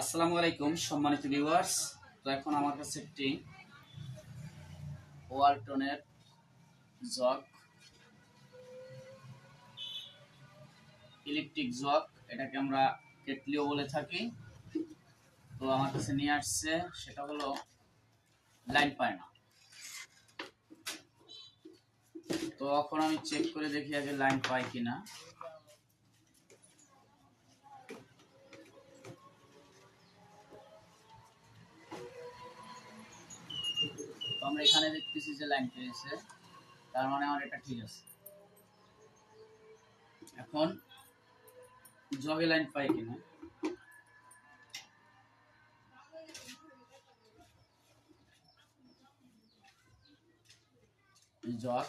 আসসালামু আলাইকুম, সম্মানিত ভিউয়ার্স তো এখন আমার কাছে একটি ওয়ালটনের জগ ইলেকট্রিক জগ, এটাকে আমরা কেটলিও বলে থাকি। তো আমার কাছে নিয়ে আসছে, সেটা হলো লাইন পায় না তো এখন আমি চেক করে দেখি আগে লাইন পায় কিনা। আমরা এখানে দেখতেছি যে লাইন পেয়েছে তার মানে আমার এটা ঠিক আছে। এখন, জগে লাইন পাই কিনা? জগ।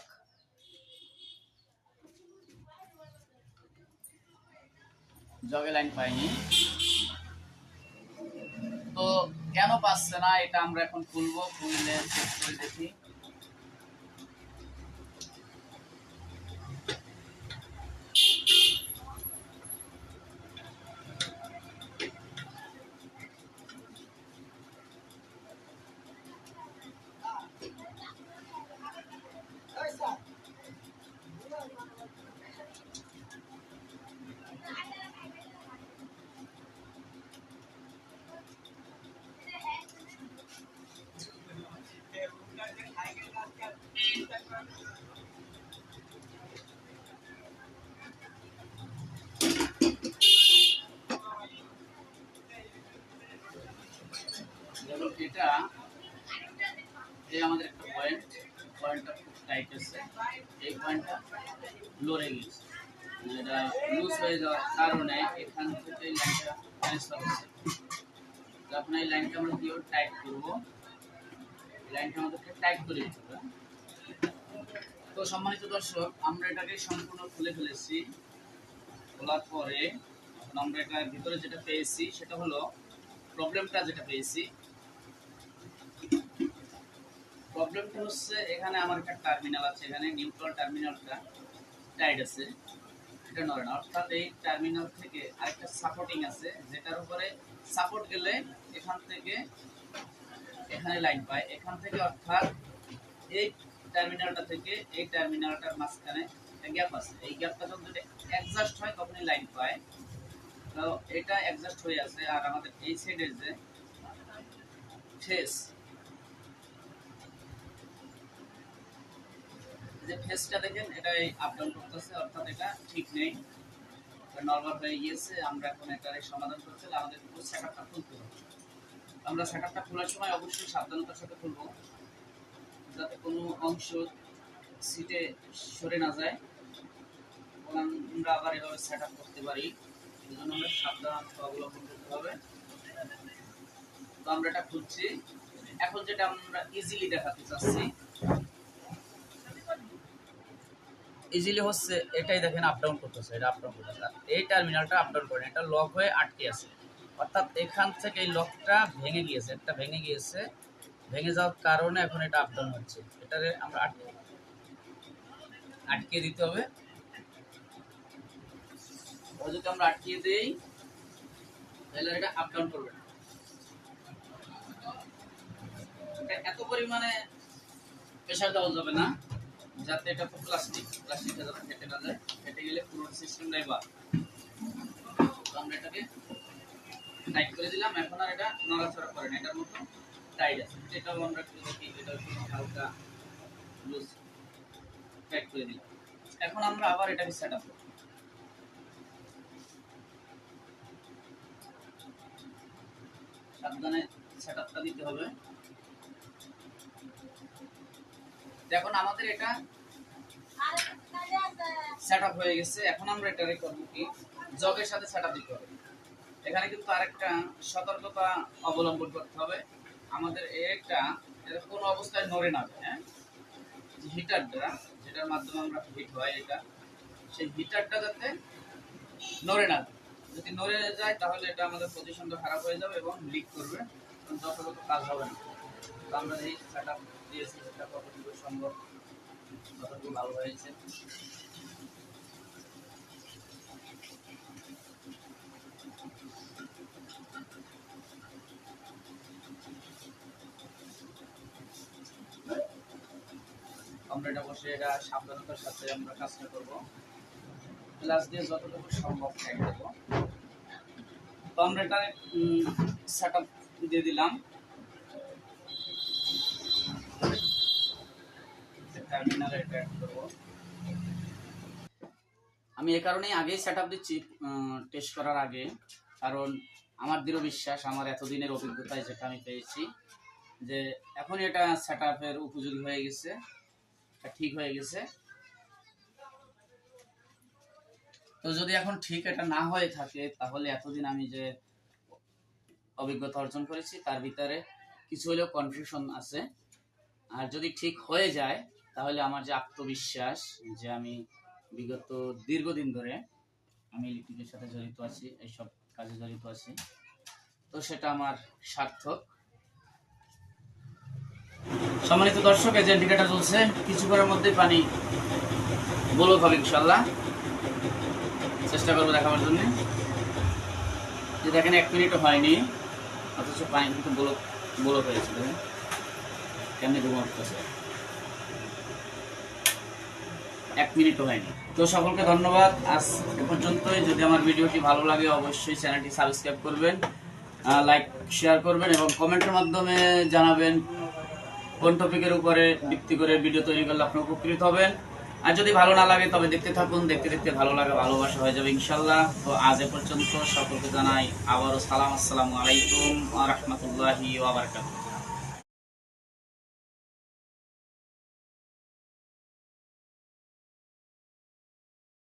জগে লাইন পাইনি। কেন পাচ্ছে না এটা আমরা এখন খুলবো খুললে করে দেখো এটা এই আমাদের একটা পয়েন্ট পয়েন্টটা খুব টাইট আছে। এই পয়েন্টটা লড়ে গেছে। যেটা লুজ হয়ে যাওয়ার কারণে এখান থেকে লাইনটা হচ্ছে তো আপনার এই লাইনটা আমরা কীভাবে টাইট করব। লাইনটা আমাদেরকে টাইট করে দিতে হবে। তো সম্মানিত দর্শক, আমরা এটাকে সম্পূর্ণ খুলে ফেলেছি। খোলার পরে আমরা এটার ভিতরে যেটা পেয়েছি, সেটা হলো প্রবলেমটা যেটা পেয়েছি প্রবলেমটা হচ্ছে এখানে আমার একটা টার্মিনাল আছে, এখানে নিউট্রাল টার্মিনালটা টাইট আছে। এটা নড়ে না। অর্থাৎ এই টার্মিনাল থেকে আরেকটা সাপোর্টিং আছে, যেটার উপরে সাপোর্ট গেলে এখান থেকে এখানে লাইন পায়। এখান থেকে অর্থাৎ এই টার্মিনালটা থেকে এই টার্মিনালটার মাঝখানে একটা গ্যাপ আছে। এই গ্যাপটা যখন যদি অ্যাডজাস্ট হয়, তখনই লাইন পায়। তো এটা অ্যাডজাস্ট হয়ে আছে। আর আমাদের এই সাইডের যে ফেস যে ফেসটা দেখেন এটা আপ ডাউন করতেছে, অর্থাৎ এটা ঠিক নেই। নর্মাল হয়ে গিয়েছে, আমরা এখন এটার সমাধান করতে আমাদের পুরো সেটআপটা খুলতে হবে। আমরা সেটআপটা খোলার সময় অবশ্যই সাবধানতার সাথে খুলবো, যাতে কোনো অংশ সিটে সরে না যায়। আমরা আবার এভাবে সেট আপ করতে পারি। এই জন্য আমরা সাবধানতা অবলম্বন করতে হবে। তো আমরা এটা খুলছি। এখন যেটা আমরা ইজিলি দেখাতে চাচ্ছি ইজিলি হচ্ছে, এটাই দেখেন আপ ডাউন করতেছে, এটা আপ ডাউন করতেছে। এই টার্মিনালটা আপ ডাউন করে এটা লক হয়ে আটকে আছে। অর্থাৎ এখান থেকে এই লকটা ভেঙে গিয়েছে, একটা ভেঙে গিয়েছে। ভেঙে যাওয়ার কারণে এখন এটা আপ ডাউন হচ্ছে। এটারে আমরা আটকে আটকে দিতে হবে। যদি আমরা আটকিয়ে দেই, তাহলে এটা আপ ডাউন করবে এত পরিমাণে প্রেশার দেওয়া যাবে না। যাতে এটা খুব প্লাস্টিক প্লাস্টিকটা যাতে ফেটে না যায়, ফেটে গেলে পুরো সিস্টেমটাই বা আমরা এটাকে টাইট করে দিলাম, এখন আর এটা নড়াচড়া করে না, এটার মতো টাইট আছে। এটাও আমরা একটু দেখি এটা হালকা লুজ টাইট করে দিলাম। এখন আমরা আবার এটাকে সেট আপ করব। সাবধানে সেট আপটা দিতে হবে। দেখুন, আমাদের এটা সেট আপ হয়ে গেছে। এখন আমরা এটা করব কি জগের সাথে সেট দিতে হবে। এখানে কিন্তু আরেকটা সতর্কতা অবলম্বন করতে হবে। আমাদের এটা কোনো অবস্থায় নড়ে না হ্যাঁ? যে হিটারটা যেটার মাধ্যমে আমরা হিট হয় এটা, সেই হিটারটা যাতে নড়ে না। যদি নড়ে যায়, তাহলে এটা আমাদের পজিশনটা খারাপ হয়ে যাবে এবং লিক করবে। যথাযথ কাজ হবে না। তো আমরা এই সেট আপ আমরা এটা বসে এটা সাবধানতার সাথে আমরা কাজটা করব। প্লাস দিয়ে যতটুকু সম্ভব ট্যাগ দেবো। তো আমরা এটা সেট দিয়ে দিলাম। আমি এ কারণেই আগেই সেট আপ দিচ্ছি টেস্ট করার আগে। কারণ আমার দৃঢ় বিশ্বাস, আমার এতদিনের অভিজ্ঞতায় যেটা আমি পেয়েছি, যে এখন এটা সেট আপের উপযোগী হয়ে গেছে ঠিক হয়ে গেছে। তো যদি এখন ঠিক এটা না হয়ে থাকে, তাহলে এতদিন আমি যে অভিজ্ঞতা অর্জন করেছি, তার ভিতরে কিছু হলেও কনফিউশন আছে। আর যদি ঠিক হয়ে যায় তাহলে আমার যে আত্মবিশ্বাস যে আমি বিগত দীর্ঘদিন ধরে আমি ইলেকট্রিকের সাথে জড়িত আছি, এইসব কাজে জড়িত আছি, তো সেটা আমার সার্থক। সম্মানিত দর্শক, এই যে ইন্ডিকেটার চলছে কিছু করার মধ্যে পানি বলক হবে ইনশাল্লাহ চেষ্টা করব দেখাবার জন্য। যে দেখেন, এক মিনিটও হয়নি, অথচ পানি কিন্তু বলক বলক হয়েছে। দেখেন, কেমনি ঘুম উঠতেছে এক মিনিটও হয়নি। তো সকলকে ধন্যবাদ। আজ এ পর্যন্তই। যদি আমার ভিডিওটি ভালো লাগে, অবশ্যই চ্যানেলটি সাবস্ক্রাইব করবেন লাইক, শেয়ার করবেন এবং কমেন্টের মাধ্যমে জানাবেন কোন টপিকের উপরে ভিত্তি করে ভিডিও তৈরি করলে আপনি উপকৃত হবেন। আর যদি ভালো না লাগে, তবে দেখতে থাকুন। দেখতে দেখতে ভালো লাগে, ভালোবাসা হয়ে যাবে ইনশাল্লাহ তো আজ এ পর্যন্ত সকলকে জানাই আবারও সালাম। আসসালামু আলাইকুম রহমতুল্লাহি ওয়া বারাকাতুহু।